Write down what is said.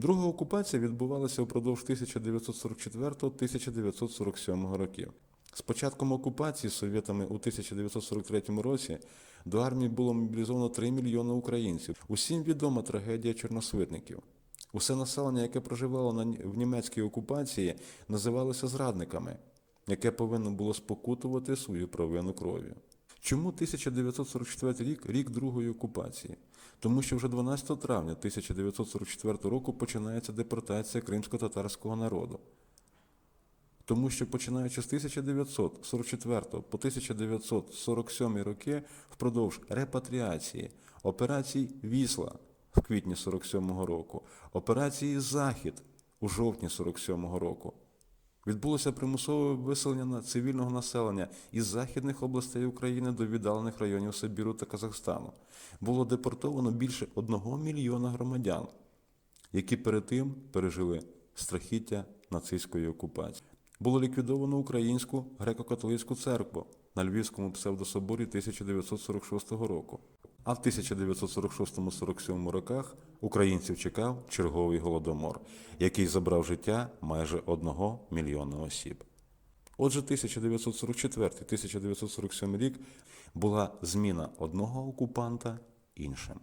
Друга окупація відбувалася впродовж 1944-1947 років. З початком окупації совєтами у 1943 році до армії було мобілізовано 3 мільйони українців. Усім відома трагедія чорносвитників. Усе населення, яке проживало в німецькій окупації, називалося зрадниками, яке повинно було спокутувати свою провину кров'ю. Чому 1944 рік рік другої окупації? Тому що вже 12 травня 1944 року починається депортація кримсько-татарського народу. Тому що починаючи з 1944 по 1947 роки впродовж репатріації, операцій Вісла в квітні 47-го року, операції Захід у жовтні 47-го року. Відбулося примусове виселення цивільного населення із західних областей України до віддалених районів Сибіру та Казахстану. Було депортовано більше одного мільйона громадян, які перед тим пережили страхіття нацистської окупації. Було ліквідовано українську греко-католицьку церкву на Львівському псевдособорі 1946 року. А в 1946-47 роках українців чекав черговий голодомор, який забрав життя майже одного мільйона осіб. Отже, 1944-1947 рік була зміна одного окупанта іншим.